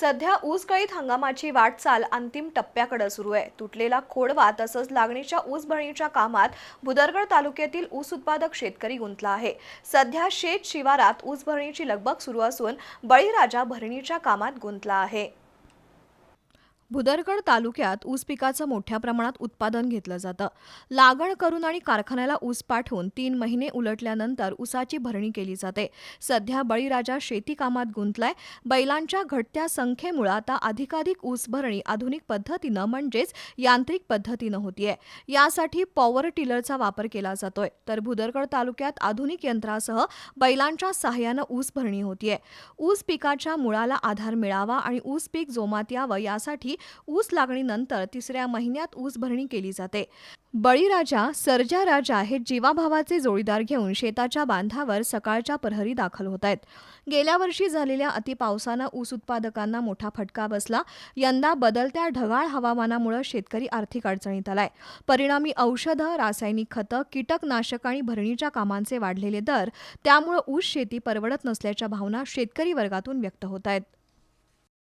सध्या ऊसगळीत हंगामाची वाटचाल अंतिम टप्प्याकडे सुरू आहे. तुटलेला खोडवा तसंच लागणीच्या ऊस भरणीच्या कामात भुदरगड तालुक्यातील ऊस उत्पादक शेतकरी गुंतला आहे. सध्या शेत शिवारात ऊस भरणीची लगबग सुरू असून बळीराजा भरणीच्या कामात गुंतला आहे. भुदरगड तालुक्यात ऊस पिकाचं मोठ्या प्रमाणात उत्पादन घेतलं जातं. लागण करून आणि कारखान्याला ऊस पाठवून तीन महिने उलटल्यानंतर ऊसाची भरणी केली जाते. सध्या बळीराजा शेती कामात गुंतलाय. बैलांच्या घटत्या संख्येमुळे आता अधिकाधिक ऊस भरणी आधुनिक पद्धतीनं म्हणजेच यांत्रिक पद्धतीनं होतीये. यासाठी पॉवर टिलरचा वापर केला जातोय. तर भुदरगड तालुक्यात आधुनिक यंत्रासह बैलांच्या सहाय्यानं ऊस भरणी होतीये. ऊस पिकाच्या मुळाला आधार मिळावा आणि ऊस पीक जोमात यावं यासाठी ऊस लागणीनंतर तिसऱ्या महिन्यात ऊस भरणी केली जाते. बळीराजा सर्जा राजा हे जीवाभावाचे जोडीदार घेऊन शेताच्या बांधावर सकाळच्या प्रहरी दाखल होत आहेत. गेल्या वर्षी झालेल्या अतिपावसानं ऊस उत्पादकांना मोठा फटका बसला. यंदा बदलत्या ढगाळ हवामानामुळे शेतकरी आर्थिक अडचणीत आलाय. परिणामी औषधं रासायनिक खतं कीटकनाशक आणि भरणीच्या कामांचे वाढलेले दर त्यामुळे ऊस शेती परवडत नसल्याच्या भावना शेतकरी वर्गातून व्यक्त होत आहेत.